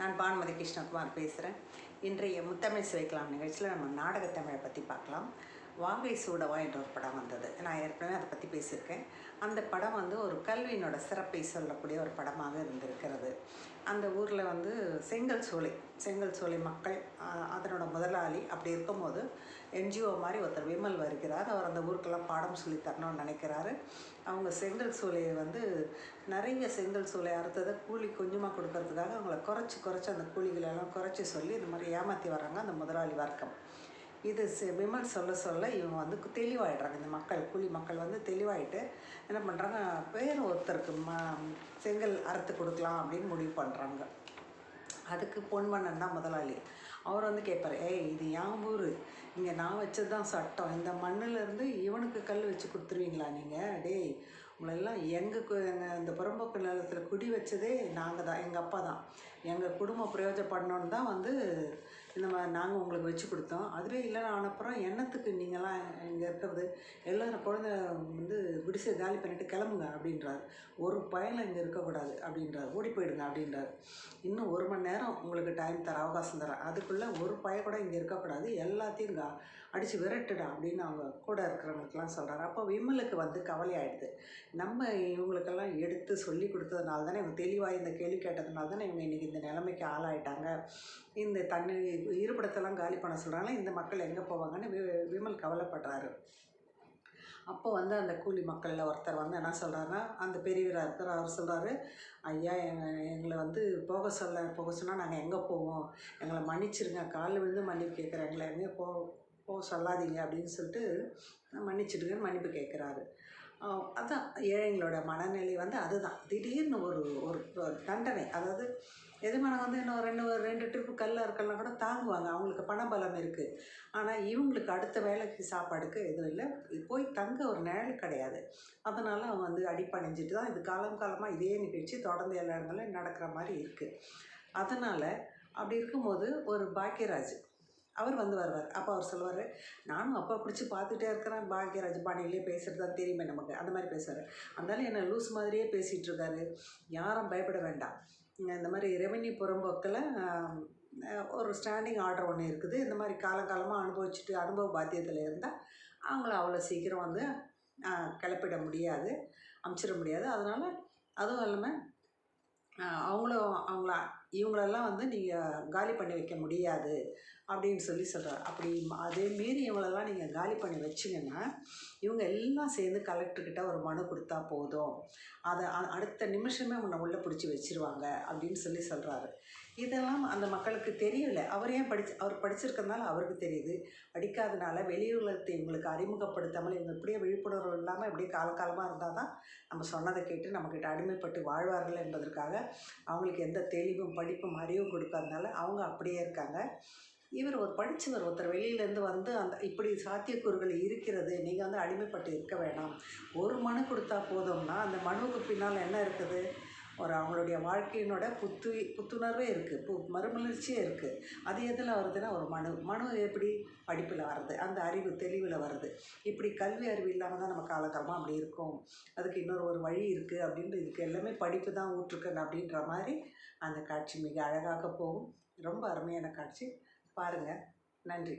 நான் பானுமதி கிருஷ்ணகுமார் பேசுகிறேன் இன்றைய முத்தமிழ் சுவைக்கலாம் நிகழ்ச்சியில் நம்ம நாடகத்தமிழை பற்றி பார்க்கலாம். வாகை சூடவா என்ற ஒரு படம் வந்தது. நான் ஏற்கனவே அதை பற்றி பேசியிருக்கேன். அந்த படம் வந்து ஒரு கல்வியினோட சிறப்பை சொல்லக்கூடிய ஒரு படமாக இருந்திருக்கிறது. அந்த ஊரில் வந்து செங்கல் சோலை செங்கல் சோலை மக்கள் அதனோட முதலாளி. அப்படி இருக்கும்போது என்ஜிஓ மாதிரி ஒருத்தர் விமல் வருகிறார். அவர் அந்த ஊருக்கெல்லாம் பாடம் சொல்லி தரணும்னு நினைக்கிறாரு. அவங்க செங்கல் சோலையை வந்து நிறைய செங்கல் சோலை அறுத்ததை கூலி கொஞ்சமாக கொடுக்கறதுக்காக அவங்கள குறைச்சி குறைச்சி அந்த கூலிகளெல்லாம் குறைச்சி சொல்லி இந்த மாதிரி ஏமாற்றி வர்றாங்க அந்த முதலாளி வர்க்கம். இது செ- விமல் சொல்ல சொல்ல இவங்க வந்து தெளிவாயிடுறாங்க. இந்த மக்கள் கூலி மக்கள் வந்து தெளிவாயிட்டு என்ன பண்ணுறாங்க பேர் ஒருத்தருக்கு ம செங்கல் அறுத்து கொடுக்கலாம் அப்படின்னு முடிவு பண்ணுறாங்க அதுக்கு பொன்வண்ணன் தான் முதலாளி. அவர் வந்து கேட்பார் ஏய் இது என் ஊர். இங்கே நான் வச்சது தான் சட்டம். இந்த மண்ணிலேருந்து இவனுக்கு கல் வச்சு கொடுத்துருவீங்களா நீங்கள் டேய் உங்களெல்லாம் எங்கள் எங்கள் இந்த புறம்போக்கு நிலத்தில் குடி வச்சதே நாங்கள் தான் எங்கள் அப்பா தான். எங்கள் குடும்பம் பிரயோஜனப்படணுன்னு தான் வந்து இந்த மாதிரி நாங்கள் உங்களுக்கு வச்சு கொடுத்தோம். அதுவே இல்லைன்னு ஆனப்புறம் என்னத்துக்கு நீங்களாம் இங்கே இருக்கிறது? எல்லோரும் குழந்தை வந்து விடுசை காலி பண்ணிவிட்டு கிளம்புங்க அப்படின்றார். ஒரு பயனில் இங்கே இருக்கக்கூடாது அப்படின்றார். ஓடி போயிடுங்க அப்படின்றார். இன்னும் ஒரு மணி நேரம் உங்களுக்கு டைம் தர அவகாசம் தரேன். அதுக்குள்ளே ஒரு பய கூட இங்கே இருக்கக்கூடாது. எல்லாத்தையும் இங்கே அடித்து விரட்டுடா அப்படின்னு அவங்க கூட இருக்கிறவங்களுக்கெல்லாம் சொல்கிறாரு அப்போ விமலுக்கு வந்து கவலை ஆகிடுது நம்ம இவங்களுக்கெல்லாம் எடுத்து சொல்லி கொடுத்ததுனால தானே இவங்க தெளிவாக இந்த கேள்வி கேட்டதுனால தானே இவங்க இன்றைக்கி இந்த நிலைமைக்கு ஆளாயிட்டாங்க. இந்த தண்ணி இருப்பிடத்தெல்லாம் காலி பண்ண சொல்கிறாங்களே இந்த மக்கள் எங்கே போவாங்கன்னு வி- விமல் கவலைப்படுறாரு. அப்போ வந்து அந்த கூலி மக்களில் ஒருத்தர் வந்து என்ன சொல்கிறாருன்னா அந்த பெரியவராக இருக்கிற அவர் சொல்கிறாரு ஐயா எங்களை வந்து போக சொல்ல போக சொன்னால் நாங்கள் எங்கே போவோம்? எங்களை மன்னிச்சிருங்க. காலில் விழுந்து மன்னிப்பு கேட்குறேன். எங்களை எங்கேயும் போ போக சொல்லாதீங்க. அப்படின்னு சொல்லிட்டு மன்னிச்சிடுங்கன்னு மன்னிப்பு கேட்குறாரு. அதுதான் ஏழைங்களோட மனநிலை வந்து அதுதான். திடீர்னு ஒரு ஒரு தண்டனை. அதாவது எதுமான வந்து இன்னும் ரெண்டு ஒரு ரெண்டு ட்ரிப்பு கல்லாக இருக்கலாம் கூட தாங்குவாங்க. அவங்களுக்கு பணபலம் இருக்குது ஆனால் இவங்களுக்கு அடுத்த வேலைக்கு சாப்பாடுக்கு எதுவும் இல்லை. போய் தங்க ஒரு நிழல் கிடையாது. அதனால் அவங்க வந்து அடிப்பணிஞ்சிட்டு தான் இது காலம் காலமாக இதே நிகழ்ச்சி தொடர்ந்து எல்லா இடங்களும் நடக்கிற மாதிரி இருக்குது அதனால் அப்படி இருக்கும்போது ஒரு பாக்கியராஜ் அவர் வந்து வருவார். அப்போ அவர் சொல்லுவார் நானும் அப்போ பிடிச்சி பார்த்துட்டே இருக்கிறேன். பாக்யராஜ் பாணியிலே பேசுகிறது தான் தெரியுமே நமக்கு. அந்த மாதிரி பேசுவார். அதனால என்ன லூஸ் மாதிரியே பேசிகிட்டு இருக்காரு. யாரும் பயப்பட வேண்டாம். இந்த மாதிரி ரெவென்யூ புறம்போக்கில் ஒரு ஸ்டாண்டிங் ஆர்டர் ஒன்று இருக்குது. இந்த மாதிரி காலங்காலமாக அனுபவிச்சுட்டு அனுபவ பாத்தியத்தில் இருந்தால் அவங்கள அவ்வளோ சீக்கிரம் வந்து கிளப்பிட முடியாது அமுச்சிட முடியாது. அதனால் அதுவும் இல்லாமல் அவங்களும் அவங்கள இவங்களெல்லாம் வந்து நீங்கள் காலி பண்ணி வைக்க முடியாது அப்படின்னு சொல்லி சொல்கிறார் அப்படி அதே மீறி இவங்களெல்லாம் நீங்கள் காலி பண்ணி வச்சிங்கன்னா இவங்க எல்லாம் சேர்ந்து கலெக்டர்கிட்ட ஒரு மனு கொடுத்தா போதும். அதை அடுத்த நிமிஷமே உன்னை உள்ளே பிடிச்சி வச்சிருவாங்க அப்படின்னு சொல்லி சொல்கிறாரு இதெல்லாம் அந்த மக்களுக்கு தெரியல. அவர் ஏன் படிச்சு அவர் படிச்சிருக்கனால அவருக்கு தெரியுது. படிக்காதனால வெளியுலகத்தை இவங்களுக்கு அறிமுகப்படுத்தாமல் இவங்க இப்படியே விழிப்புணர்வு இல்லாமல் இப்படியே காலகாலமாக இருந்தால் தான் நம்ம சொன்னதை கேட்டு நம்மக்கிட்ட அடிமைப்பட்டு வாழ்வார்கள் என்பதற்காக அவங்களுக்கு எந்த தெளிவும் படிப்பு அறிவும் கொடுக்காதனால அவங்க அப்படியே இருக்காங்க. இவர் ஒரு படித்தவர் ஒருத்தர் வெளியிலேருந்து வந்து அந்த இப்படி சாத்தியக்கூறுகள் இருக்கிறது நீங்கள் வந்து அடிமைப்பட்டு இருக்க வேணாம். ஒரு மனு கொடுத்தா போதும்னா அந்த மனுவுக்கு பின்னால் என்ன இருக்குது? ஒரு அவங்களுடைய வாழ்க்கையினோட புத்து புத்துணர்வே இருக்குது பு மறுமலர்ச்சியே இருக்குது அது எதில் வருதுன்னா ஒரு மனு மனு எப்படி படிப்பில் வருது? அந்த அறிவு தெளிவில் வருது. இப்படி கல்வி அறிவு இல்லாமல் தான் நம்ம காலகாலமாக அப்படி இருக்கோம். அதுக்கு இன்னொரு ஒரு வழி இருக்குது அப்படின்ட்டு இதுக்கு எல்லாமே படிப்பு தான் ஊற்றுக்கணும் அப்படின்ற மாதிரி அந்த காட்சி மிக அழகாக போகும். ரொம்ப அருமையான காட்சி. பாருங்கள் நன்றி.